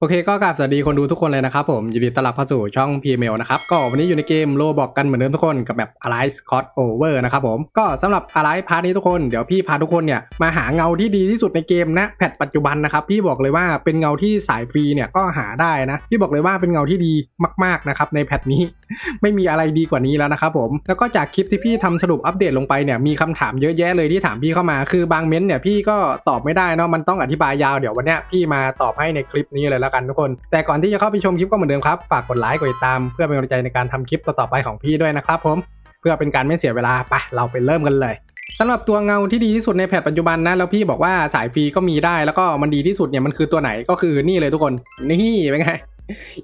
โอเคก็กราบสวัสดีคนดูทุกคนเลยนะครับผม ยินดีต้อนรับเข้าสู่ช่อง PML นะครับ ก็วันนี้อยู่ในเกมโลบอกกันเหมือนเดิมทุกคนกับแบบ Alive Scott Over นะครับผม ก็สำหรับ Alive พาร์ทนี้ทุกคน เดี๋ยวพี่พาทุกคนเนี่ย มาหาเงาที่ดีที่สุดในเกมนะแพทปัจจุบันนะครับ พี่บอกเลยว่าเป็นเงาที่สายฟรีเนี่ยก็หาได้นะ พี่บอกเลยว่าเป็นเงาที่ดีมากๆนะครับในแพทนี้ ไม่มีอะไรดีกว่านี้แล้วนะครับผมแล้วก็จากคลิปที่พี่ทำสรุปอัปเดตลงไปเนี่ยมีคำถามเยอะแยะเลยที่ถามพี่เข้ามาคือบางเม้นต์เนี่ยพี่ก็ตอบไม่ได้เนาะมันต้องอธิบายยาวเดี๋ยววันเนี้ยพี่มาตอบให้ในคลิปนี้เลยแล้วกันทุกคน แต่ก่อนที่จะเข้าไปชมคลิปก็เหมือนเดิมครับ ฝากกดไลค์กดติดตามเพื่อเป็นกำลังใจในการทำคลิปต่อๆไปของพี่ด้วยนะครับผม เพื่อเป็นการไม่เสียเวลาไปเราไปเริ่มกันเลยสำหรับตัวเงาที่ดีที่สุดในแพทปัจจุบันนะแล้วพี่บอกว่าสายฟรีก็มีได้แล้วก็มันดีที่สุดเนี่ยมันคือตัวไหนก็คือนี่เลยทุกคนนี่เป็นไง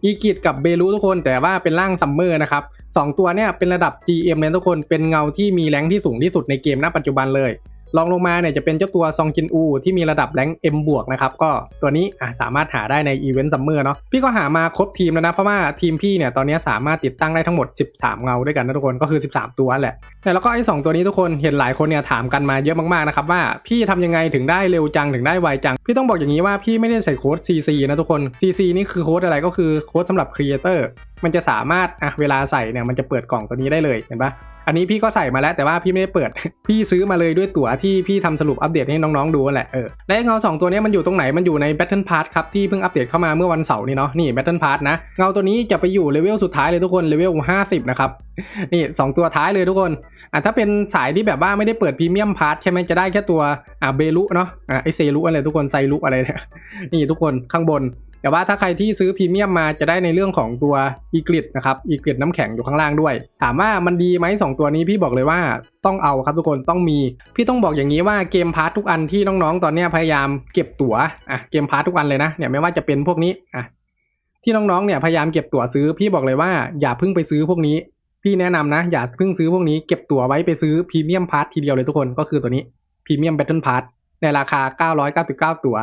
อีกิตกับเบลูทุกคนแต่ว่าเป็นร่างซัมเมอร์นะครับสองตัวเนี่ยเป็นระดับ GM เลยทุกคนเป็นเงาที่มีแรงที่สูงที่สุดในเกมณปัจจุบันเลย ลองลงมาเนี่ยจะเป็นเจ้าตัวซองจินอูที่มีระดับแรง M บวกนะครับก็ตัวนี้สามารถหาได้ในอีเวนต์ซัมเมอร์เนาะพี่ก็หามาครบทีมแล้วนะเพราะว่าทีมพี่เนี่ยตอนนี้สามารถติดตั้งได้ทั้งหมด 13 เงาด้วยกันนะทุกคนก็คือ 13 ตัวแหละแต่แล้วก็ไอ้สองตัวนี้ทุกคนเห็นหลายคนเนี่ยถามกันมาเยอะมากๆนะครับว่าพี่ทำยังไงถึงได้เร็วจังถึงได้ไวจัง พี่ต้องบอกอย่างนี้ว่าพี่ไม่ได้ใส่โค้ด CC นะทุกคน CC นี่คือโค้ดอะไรก็คือโค้ดสำหรับครีเอเตอร์มันจะสามารถอะเวลาใส่เนี่ยมันจะเปิดกล่องตัวนี้ได้เลยเห็นปะ อันนี้พี่ก็ใส่มาแล้วแต่ว่าพี่ไม่ได้เปิด พี่ซื้อมาเลยด้วยตั๋วที่พี่ทำสรุปอัปเดตให้น้องๆดูนั่นแหละเออและเงาสองตัวนี้มันอยู่ตรงไหนมันอยู่ใน Battle Pass ครับที่เพิ่งอัปเดตเข้ามาเมื่อวันเสาร์นี้เนาะนี่ Battle Pass นะเงาตัวนี้จะไปอยู่เลเวลสุดท้ายเลยทุกคนเลเวล50 นะครับนี่สองตัวท้ายเลยทุกคนอะถ้าเป็นสายที่แบบว่าไม่ได้เปิดพรีเมียมพาร์ทใช่ไหมจะได้แค่ตัวอะเบลุเนาะอะไอเซลุอะไรทุกคนไซลุอะไรเนี่ยนี่ทุกคนข้างบน แต่ว่าถ้าใครที่ซื้อพรีเมียมมาจะได้ในเรื่องของตัวอีกริดนะครับอีกริดน้ำแข็งอยู่ข้างล่างด้วย ถามว่ามันดีไหมสองตัวนี้พี่บอกเลยว่าต้องเอาครับทุกคนต้องมี พี่ต้องบอกอย่างนี้ว่าเกมพาร์ททุกอันที่น้องๆ ตอนนี้พยายามเก็บตั๋วอะเกมพาร์ททุกอันเลยนะเนี่ยไม่ว่าจะเป็นพวกนี้อะที่น้องๆเนี่ยพยายามเก็บตั๋วซื้อ พี่บอกเลยว่าอย่าเพิ่งไปซื้อพวกนี้ พี่แนะนำนะ อย่าเพิ่งซื้อพวกนี้เก็บตั๋วไว้ไปซื้อพรีเมียมพาร์ททีเดียวเลยทุกคนก็คือตัวนี้พรีเมียมแบทเทิลพาร์ทในราคา 999 ตั๋ว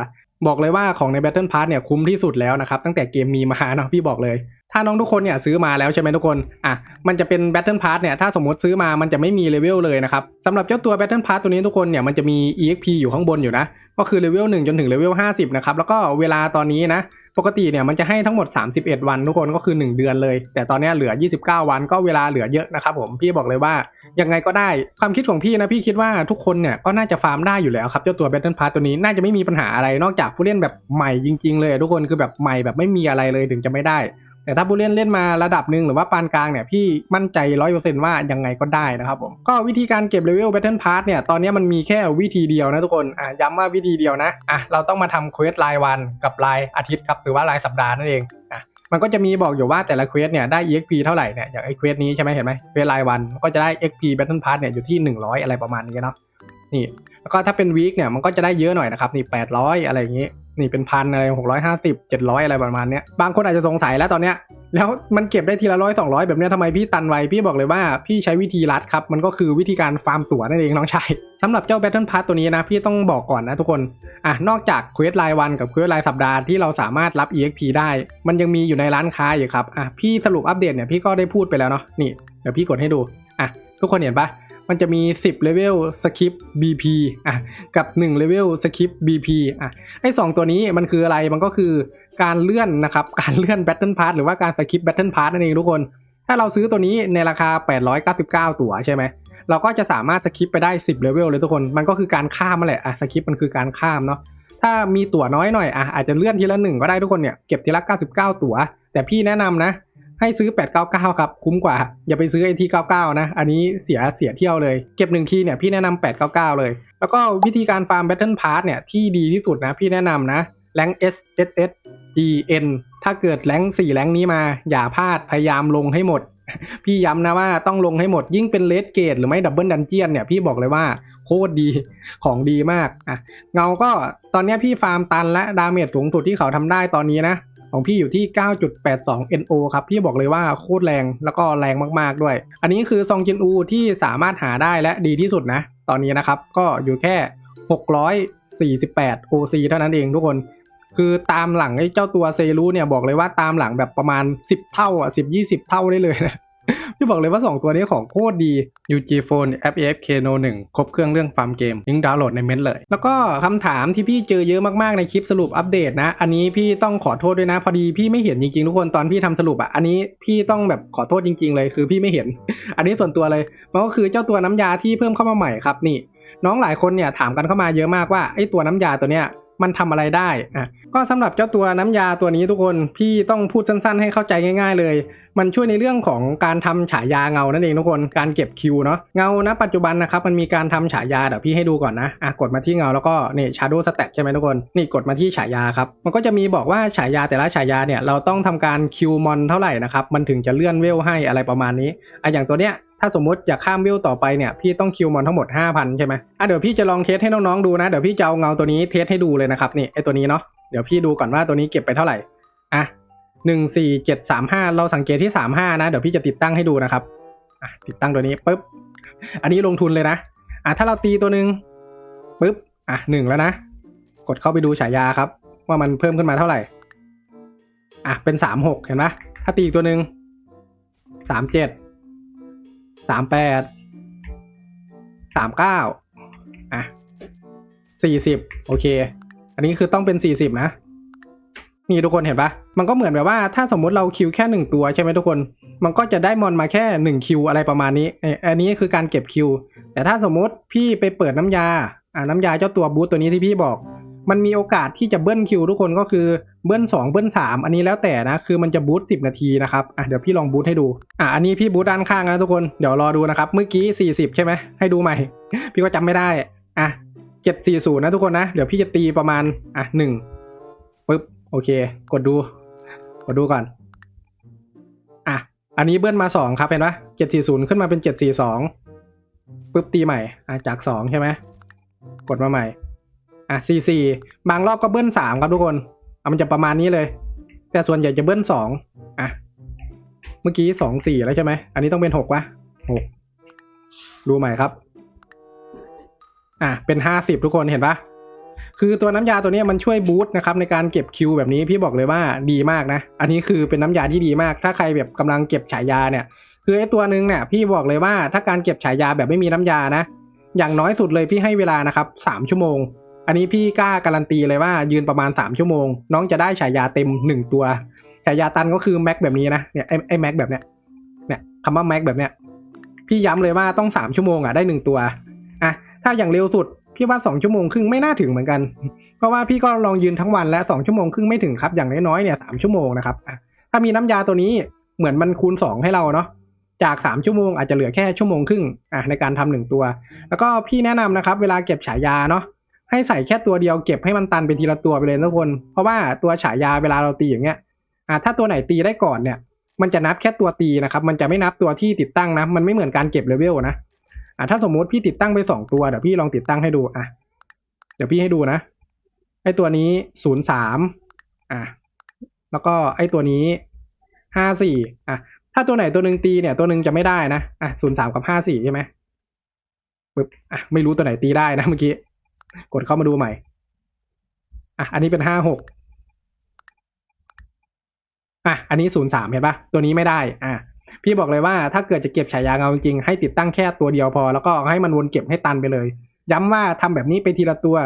บอกเลยว่าของใน Battle Pass เนี่ยคุ้มที่สุดแล้วนะครับ ตั้งแต่เกมมีมาเนาะพี่บอกเลย ถ้าน้องทุกคนเนี่ยซื้อมาแล้วใช่ไหมทุกคนอะมันจะเป็น Battle Pass เนี่ยถ้าสมมติซื้อมามันจะไม่มีเลเวลเลยนะครับสำหรับเจ้าตัว Battle Pass ตัวนี้ทุกคนเนี่ยมันจะมี EXP อยู่ข้างบนอยู่นะก็คือเลเวล1จนถึงเลเวล50นะครับแล้วก็เวลาตอนนี้นะ ปกติเนี่ยมันจะให้ทั้งหมด 31 วันทุกคนก็คือ 1 เดือนเลย แต่ตอนนี้เหลือ 29 วันก็เวลาเหลือเยอะนะครับผมพี่บอกเลยว่ายังไงก็ได้ความคิดของพี่นะพี่คิดว่าทุกคนเนี่ยก็น่าจะฟาร์มได้อยู่แล้วครับเจ้าตัว Battle Pass ตัวนี้น่าจะไม่มีปัญหาอะไรนอกจากผู้เล่นแบบใหม่จริง ๆ เลยทุกคนคือแบบใหม่แบบไม่มีอะไรเลยถึงจะไม่ได้ แต่ถ้าผู้เล่นเล่นมาระดับหนึ่งหรือว่าปานกลางเนี่ยพี่มั่นใจร้อยเปอร์เซ็นต์ว่ายังไงก็ได้นะครับผมก็วิธีการเก็บเลเวล Battle Pass เนี่ยตอนนี้มันมีแค่วิธีเดียวนะทุกคนอะย้ำว่าวิธีเดียวนะอะเราต้องมาทำเควสรายวันกับรายอาทิตย์ครับหรือว่ารายสัปดาห์นั่นเองอะมันก็จะมีบอกอยู่ว่าแต่ละเควสเนี่ยได้ EXP เท่าไหร่เนี่ยอย่างไอเควสนี้ใช่ไหมเห็นไหมเควสรายวันก็จะได้ XP Battle Pass เนี่ยอยู่ที่ 100 อะไรประมาณนี้เนาะนี่แล้วก็ถ้าเป็นวีคเนี่ยมันก็จะได้เยอะหน่อยนะครับนี่800 อะไรอย่างงี้ นี่เป็นพันอะไรหกร้อยห้าสิบเจ็ดร้อยอะไรประมาณเนี้ยบางคนอาจจะสงสัยแล้วตอนเนี้ยแล้วมันเก็บได้ทีละร้อยสองร้อยแบบเนี้ยทำไมพี่ตันไวพี่บอกเลยว่าพี่ใช้วิธีลัดครับมันก็คือวิธีการฟาร์มตั๋วนั่นเองน้องชายสำหรับเจ้า Battle Pass ตัวนี้นะพี่ต้องบอกก่อนนะทุกคนอะนอกจากเควสรายวันกับเควสรายสัปดาห์ที่เราสามารถรับ EXP ได้ มันยังมีอยู่ในร้านค้าอยู่ครับอะพี่สรุปอัปเดตเนี่ยพี่ก็ได้พูดไปแล้วเนาะนี่เดี๋ยวพี่กดให้ดูอะทุกคนเห็นปะ มันจะมี 10เลเวลสคริป BP อะกับ1เลเวลสคริป BP อะไอ้สองตัวนี้มันคืออะไรมันก็คือการเลื่อนนะครับ การเลื่อน Battle Pass หรือว่าการสคริป Battle Pass นั่นเองทุกคน ถ้าเราซื้อตัวนี้ในราคา 899 ตั๋วใช่ไหมเราก็จะสามารถสคริปไปได้ 10เลเวลเลยทุกคนมันก็คือการข้ามมาแหละอะสคริปมันคือการข้ามเนาะถ้ามีตั๋วน้อยหน่อยอะอาจจะเลื่อนทีละหนึ่งก็ได้ทุกคนเนี่ยเก็บทีละ 99 ตั๋ว แต่พี่แนะนำนะ ให้ซื้อ 899 ครับ คุ้มกว่า อย่าไปซื้อไอที่ 99 นะ อันนี้เสียเสียเที่ยวเลย เก็บหนึ่งทีเนี่ยพี่แนะนำ899 เลย แล้วก็วิธีการฟาร์ม Battle Pass เนี่ยที่ดีที่สุดนะพี่แนะนำนะแรง S S S G N ถ้าเกิดแรง4แรงนี้มา อย่าพลาดพยายามลงให้หมด พี่ย้ำนะว่าต้องลงให้หมดยิ่งเป็นเลดเกตหรือไม่ดับเบิลดันเจียนเนี่ยพี่บอกเลยว่าโคตรดีของดีมากอะเงาก็ตอนนี้พี่ฟาร์มตันและดาเมจสูงสุดที่เขาทำได้ตอนนี้นะ ของพี่อยู่ที่ 9.82 NO ครับ พี่บอกเลยว่าโคตรแรงแล้วก็แรงมากๆด้วย อันนี้คือซองจินอูที่สามารถหาได้และดีที่สุดนะ ตอนนี้นะครับ ก็อยู่แค่ 648 OC เท่านั้นเองทุกคน คือตามหลังไอ้เจ้าตัวเซรูเนี่ยบอกเลยว่าตามหลังแบบประมาณ 10 เท่าอะ10 20 เท่าได้เลยนะ พี่บอกเลยว่า 2 ตัวนี้ของโคตรดี UG Phone App AFK No 1 ครบเครื่องเรื่องฟาร์มเกมลิงก์ดาวน์โหลดในเม้นต์เลย แล้วก็คำถามที่พี่เจอเยอะมากๆในคลิปสรุปอัปเดตนะ อันนี้พี่ต้องขอโทษด้วยนะ พอดีพี่ไม่เห็นจริงๆทุกคนตอนพี่ทำสรุปอะอันนี้พี่ต้องแบบขอโทษจริง ๆ เลยคือพี่ไม่เห็น อันนี้ส่วนตัวเลยมันก็คือเจ้าตัวน้ำยาที่เพิ่มเข้ามาใหม่ครับนี่น้องหลายคนเนี่ยถามกันเข้ามาเยอะมากว่าไอ้ตัวน้ำยาตัวเนี้ย มันทำอะไรได้อะก็สำหรับเจ้าตัวน้ำยาตัวนี้ทุกคนพี่ต้องพูดสั้น ๆ ให้เข้าใจง่าย ๆ เลย มันช่วยในเรื่องของการทำฉายาเงานั่นเองทุกคนการเก็บคิวเนาะเงาณปัจจุบันนะครับมันมีการทำฉายาเดี๋ยวพี่ให้ดูก่อนนะอะกดมาที่เงาแล้วก็นี่ shadow stat ใช่ไหมทุกคนนี่กดมาที่ฉายาครับมันก็จะมีบอกว่าฉายาแต่ละฉายาเนี่ยเราต้องทำการคิวมอนเท่าไหร่นะครับมันถึงจะเลื่อนเวลให้อะไรประมาณนี้อะอย่างตัวเนี้ย ถ้าสมมติอยากข้ามเวลต่อไปเนี่ยพี่ต้องคิวมอนทั้งหมด 5,000 ใช่ไหมอะเดี๋ยวพี่จะลองเทสให้น้องๆดูนะ เดี๋ยวพี่จะเอาเงาตัวนี้เทสให้ดูเลยนะครับนี่ไอตัวนี้เนาะเดี๋ยวพี่ดูก่อนว่าตัวนี้เก็บไปเท่าไหร่อะหนึ่งสี่เจ็ดสามห้าเราสังเกตที่สามห้านะ เดี๋ยวพี่จะติดตั้งให้ดูนะครับอะติดตั้งตัวนี้ปุ๊บอันนี้ลงทุนเลยนะอะถ้าเราตีตัวหนึ่งปุ๊บอะหนึ่งแล้วนะ กดเข้าไปดูฉายาครับ ว่ามันเพิ่มขึ้นมาเท่าไหร่อะเป็นสามหกเห็นไหมถ้าตีอีกตัวหนึ่งสามเจ็ด สามแปดสามเก้าอะสี่สิบโอเค อันนี้คือต้องเป็นสี่สิบนะ นี่ทุกคนเห็นปะมันก็เหมือนแบบว่าถ้าสมมุติเราคิวแค่หนึ่งตัวใช่ไหมทุกคน มันก็จะได้มอนมาแค่หนึ่งคิวอะไรประมาณนี้เอ่ออันนี้คือการเก็บคิว แต่ถ้าสมมุติพี่ไปเปิดน้ำยา อ่าน้ำยาเจ้าตัวบูตตัวนี้ที่พี่บอก มันมีโอกาสที่จะเบิ้ลคิวทุกคนก็คือเบิ้ลสองเบิ้ลสามอันนี้แล้วแต่นะ คือมันจะบูตสิบนาทีนะครับอะเดี๋ยวพี่ลองบูตให้ดูอะอันนี้พี่บูตด้านข้างนะทุกคนเดี๋ยวรอดูนะครับเมื่อกี้สี่สิบใช่ไหมให้ดูใหม่ พี่ก็จำไม่ได้อะเจ็ดสี่ศูนย์นะทุกคนนะเดี๋ยวพี่จะตีประมาณอะหนึ่งปึ๊บโอเค กดดู กดดูก่อนอะอันนี้เบิ้ลมาสองครับเห็นปะเจ็ดสี่ศูนย์ขึ้นมาเป็นเจ็ดสี่สองปึ๊บตีใหม่อะจากสองใช่ไหมกดมาใหม่ อะสี่สี่บางรอบก็เบิ้ลสามครับทุกคนอะมันจะประมาณนี้เลย แต่ส่วนใหญ่จะเบิ้ลสองอะเมื่อกี้สองสี่แล้วใช่ไหมอันนี้ต้องเป็นหกวะหกดูใหม่ครับ อะเป็นห้าสิบทุกคนเห็นปะคือตัวน้ำยาตัวนี้มันช่วยบูตนะครับในการเก็บคิวแบบนี้พี่บอกเลยว่าดีมากนะ อันนี้คือเป็นน้ำยาที่ดีมาก ถ้าใครแบบกำลังเก็บฉายาเนี่ย คือไอ้ตัวนึงเนี่ยพี่บอกเลยว่าถ้าการเก็บฉายาแบบไม่มีน้ำยานะ อย่างน้อยสุดเลยพี่ให้เวลานะครับสามชั่วโมง อันนี้พี่กล้าการันตีเลยว่ายืนประมาณสามชั่วโมง น้องจะได้ฉายาเต็มหนึ่งตัวฉายาตันก็คือแม็กแบบนี้นะเนี่ยไอ้ไอ้แม็กแบบเนี้ยเนี่ยคำว่าแม็กแบบเนี้ยพี่ย้ำเลยว่าต้องสามชั่วโมงอะได้หนึ่งตัวอะถ้าอย่างเร็วสุดพี่ว่าสองชั่วโมงครึ่งไม่น่าถึงเหมือนกัน เพราะว่าพี่ก็ลองยืนทั้งวันและสองชั่วโมงครึ่งไม่ถึงครับอย่างน้อยๆเนี่ยสามชั่วโมงนะครับอะถ้ามีน้ำยาตัวนี้เหมือนมันคูณสองให้เราเนาะจากสามชั่วโมงอาจจะเหลือแค่ชั่วโมงครึ่งอะในการทำหนึ่งตัว แล้วก็พี่แนะนำนะครับ เวลาเก็บฉายาเนาะ ให้ใส่แค่ตัวเดียวเก็บให้มันตันเป็นทีละตัวไปเลยทุกคน เพราะว่าตัวฉายาเวลาเราตีอย่างเงี้ยอะถ้าตัวไหนตีได้ก่อนเนี่ย มันจะนับแค่ตัวตีนะครับมันจะไม่นับตัวที่ติดตั้งนะ มันไม่เหมือนการเก็บเลเวลนะอะถ้าสมมุติพี่ติดตั้งไปสองตัวเดี๋ยวพี่ลองติดตั้งให้ดูอะเดี๋ยวพี่ให้ดูนะไอตัวนี้ศูนย์สามอะแล้วก็ไอตัวนี้ห้าสี่อะถ้าตัวไหนตัวหนึ่งตีเนี่ยตัวหนึ่งจะไม่ได้นะอะศูนย์สามกับห้าสี่ใช่ไหมปึ๊บอะไม่รู้ตัวไหนตีได้นะเมื่อกี้ กดเข้ามาดูใหม่ อะ อันนี้เป็นห้าหกอะ อันนี้ศูนย์สามเห็นปะตัวนี้ไม่ได้ อะ พี่บอกเลยว่าถ้าเกิดจะเก็บฉายาเงาจริงๆให้ติดตั้งแค่ตัวเดียวพอ แล้วก็ให้มันวนเก็บให้ตันไปเลย ย้ำว่าทำแบบนี้ไปทีละตัว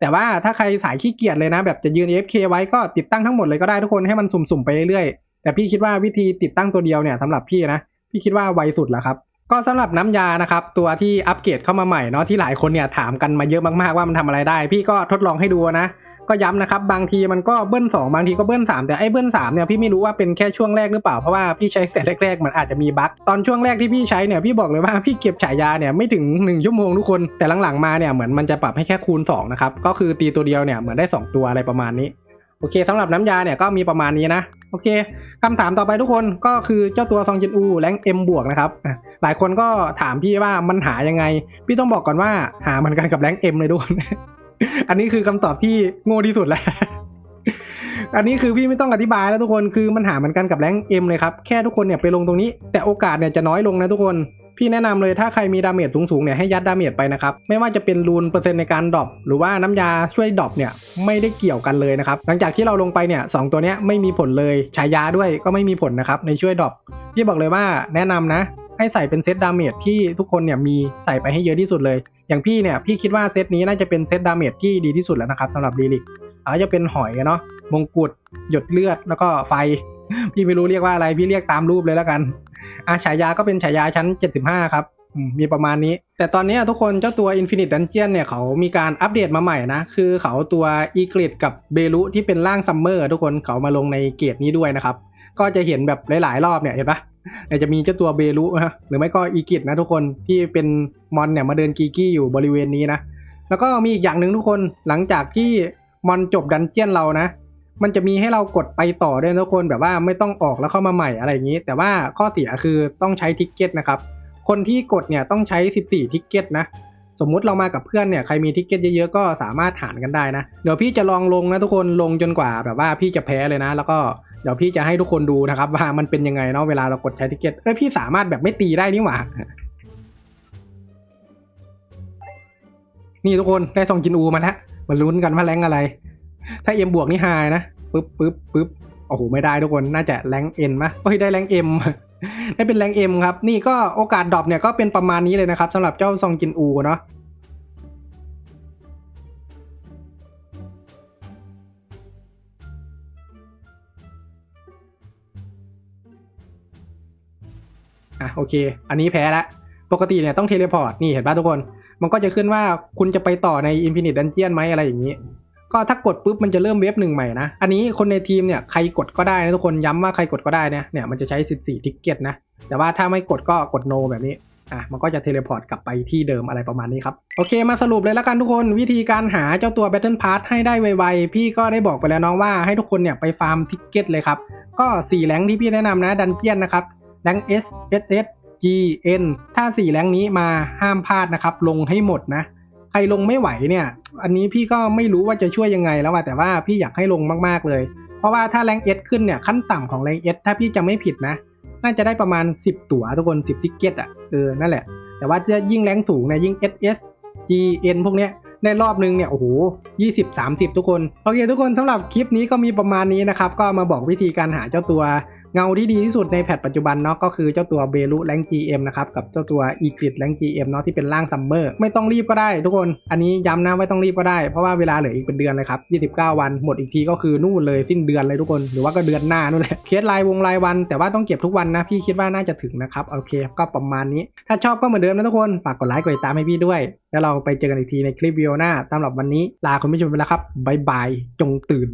แต่ว่าถ้าใครสายขี้เกียจเลยนะ แบบจะยืน AFK ไว้ก็ติดตั้งทั้งหมดเลยก็ได้ทุกคนให้มันสุ่มๆไปเรื่อยๆ แต่พี่คิดว่าวิธีติดตั้งตัวเดียวเนี่ยสำหรับพี่นะ พี่คิดว่าไวสุดแล้วครับ ก็สำหรับน้ำยานะครับ ตัวที่อัปเกรดเข้ามาใหม่เนาะที่หลายคนเนี่ยถามกันมาเยอะมากๆว่ามันทำอะไรได้ พี่ก็ทดลองให้ดูนะ ก็ย้ำนะครับ บางทีมันก็เบิ้ลสองบางทีก็เบิ้ลสามแต่ไอ้เบิ้ลสามเนี่ยพี่ไม่รู้ว่าเป็นแค่ช่วงแรกหรือเปล่า เพราะว่าพี่ใช้แต่แรกๆ มันอาจจะมีบั๊กตอนช่วงแรกที่พี่ใช้เนี่ยพี่บอกเลยว่าพี่เก็บฉายาเนี่ยไม่ถึงหนึ่งชั่วโมงทุกคนแต่หลังๆมาเนี่ยเหมือนมันจะปรับให้แค่คูณสองนะครับก็คือตีตัวเดียวเนี่ยเหมือนได้สองตัวอะไรประมาณนี้โอเคสำหรับน้ำยาเนี่ยก็มีประมาณนี้นะ โอเคคำถามต่อไปทุกคนก็คือเจ้าตัวซองจินอูแรงเอ็มบวกนะครับ หลายคนก็ถามพี่ว่ามันหายังไง พี่ต้องบอกก่อนว่าหาเหมือนกันกับแรงเอ็มเลยทุกคนอันนี้คือคำตอบที่โง่ที่สุดแล้วอันนี้คือพี่ไม่ต้องอธิบายแล้วทุกคนคือมันหาเหมือนกันกับแรงเอ็มเลยครับ แค่ทุกคนเนี่ยไปลงตรงนี้ แต่โอกาสเนี่ยจะน้อยลงนะทุกคน พี่แนะนำเลยถ้าใครมีดาเมจสูงๆเนี่ยให้ยัดดาเมจไปนะครับ ไม่ว่าจะเป็นรูนเปอร์เซ็นต์ในการดรอปหรือว่าน้ำยาช่วยดรอปเนี่ยไม่ได้เกี่ยวกันเลยนะครับ หลังจากที่เราลงไปเนี่ยสองตัวเนี้ยไม่มีผลเลยฉายาด้วยก็ไม่มีผลนะครับในช่วยดรอปพี่บอกเลยว่าแนะนำนะให้ใส่เป็นเซตดาเมจที่ทุกคนเนี่ยมีใส่ไปให้เยอะที่สุดเลย อย่างพี่เนี่ยพี่คิดว่าเซตนี้น่าจะเป็นเซตดาเมจที่ดีที่สุดแล้วนะครับสำหรับดีลิกอาจจะเป็นหอยเนาะมงกุฎหยดเลือดแล้วก็ไฟ พี่ไม่รู้เรียกว่าอะไรพี่เรียกตามรูปเลยแล้วกัน อาฉายาก็เป็นฉายาชั้น 75 ครับมีประมาณนี้ แต่ตอนนี้ทุกคนเจ้าตัว Infinite Dungeon เนี่ยเขามีการอัปเดตมาใหม่นะ คือเขาตัวอีกริดกับเบลุที่เป็นร่างซัมเมอร์ทุกคนเขามาลงในเกตนี้ด้วยนะครับ ก็จะเห็นแบบหลาย ๆ รอบเนี่ยเห็นปะจะมีเจ้าตัวเบลุนะหรือไม่ก็อีกิดนะทุกคนที่เป็นมอนเนี่ยมาเดินกีกี้อยู่บริเวณนี้นะ แล้วก็มีอีกอย่างหนึ่งทุกคนหลังจากที่มอนจบดันเจียนเรานะ มันจะมีให้เรากดไปต่อด้วยนะทุกคนแบบว่าไม่ต้องออกแล้วเข้ามาใหม่อะไรอย่างนี้ แต่ว่าข้อเสียคือต้องใช้ทิกเก็ตนะครับ คนที่กดเนี่ยต้องใช้ 14 ทิกเก็ตนะสมมุติเรามากับเพื่อนเนี่ยใครมีทิกเก็ตเยอะๆก็สามารถหารกันได้นะ เดี๋ยวพี่จะลองลงนะทุกคนลงจนกว่าแบบว่าพี่จะแพ้เลยนะ แล้วก็เดี๋ยวพี่จะให้ทุกคนดูนะครับ ว่ามันเป็นยังไงเนาะเวลาเรากดใช้ทิกเก็ตเอ้ยพี่สามารถแบบไม่ตีได้นี่หว่านี่ทุกคนได้ซองจินอูมาแล้วมาลุ้นกันว่าแรงอะไร ถ้าเอ็มบวกนี่ไฮนะปึ๊บปึ๊บปึ๊บโอ้โหไม่ได้ทุกคนน่าจะแรงเอ็นมะเฮ้ยได้แรงเอ็มได้เป็นแรงเอ็มครับ นี่ก็โอกาสดรอปเนี่ยก็เป็นประมาณนี้เลยนะครับสำหรับเจ้าซองจินอูเนาะอะโอเค อันนี้แพ้ละปกติเนี่ยต้องเทเลพอร์ต นี่เห็นป่ะทุกคน มันก็จะขึ้นว่าคุณจะไปต่อใน Infinite Dungeon ไหมอะไรอย่างนี้ ก็ถ้ากดปุ๊บมันจะเริ่มเว็บหนึ่งใหม่นะ อันนี้คนในทีมเนี่ยใครกดก็ได้นะทุกคนย้ำว่าใครกดก็ได้นะเนี่ยมันจะใช้ 14 ทิกเก็ตนะ แต่ว่าถ้าไม่กดก็กด no แบบนี้อะมันก็จะเทเลพอร์ตกลับไปที่เดิมอะไรประมาณนี้ครับ โอเคมาสรุปเลยแล้วกันทุกคนวิธีการหาเจ้าตัว Battle Pass ให้ได้ไวๆ พี่ก็ได้บอกไปแล้วน้องว่าให้ทุกคนเนี่ยไปฟาร์มทิกเก็ตเลยครับ ก็4แรงที่พี่แนะนำนะดันเจียนนะครับแรง S S S G N ถ้า 4แรงนี้มาห้ามพลาดนะครับลงให้หมดนะ ใครลงไม่ไหวเนี่ย อันนี้พี่ก็ไม่รู้ว่าจะช่วยยังไงแล้วอะแต่ว่าพี่อยากให้ลงมากๆเลย เพราะว่าถ้าแรงเอสขึ้นเนี่ยขั้นต่ำของแรงเอสถ้าพี่จะไม่ผิดนะ น่าจะได้ประมาณ 10 ตั๋วทุกคน10ทิกเก็ตอะเออนั่นแหละ แต่ว่าจะยิ่งแรงสูงเนี่ยยิ่ง SS GN พวกเนี้ยได้รอบนึงเนี่ยโอ้โห20 30 ทุกคน โอเคทุกคนสำหรับคลิปนี้ก็มีประมาณนี้นะครับ ก็มาบอกวิธีการหาเจ้าตัว เงาที่ดีที่สุดในแพทปัจจุบันเนาะก็คือเจ้าตัวเบลุแรง GM นะครับกับเจ้าตัวอีกริดแรง GM เนาะที่เป็นร่างซัมเมอร์ไม่ต้องรีบก็ได้ทุกคน อันนี้ย้ำนะไม่ต้องรีบก็ได้เพราะว่าเวลาเหลืออีกเป็นเดือนเลยครับ 29 วันหมดอีกทีก็คือนู่นเลยสิ้นเดือนเลยทุกคน หรือว่าก็เดือนหน้านู่นแหละเคสรายวงรายวัน แต่ว่าต้องเก็บทุกวันนะพี่คิดว่าน่าจะถึงนะครับโอเคก็ประมาณนี้ ถ้าชอบก็เหมือนเดิมนะทุกคนฝากกดไลค์กดติดตามให้พี่ด้วย แล้วเราไปเจอกันอีกทีในคลิปวิดีโอหน้าสำหรับวันนี้ลาคุณผู้ชมไปแล้วครับบ๊ายบายจงตื่น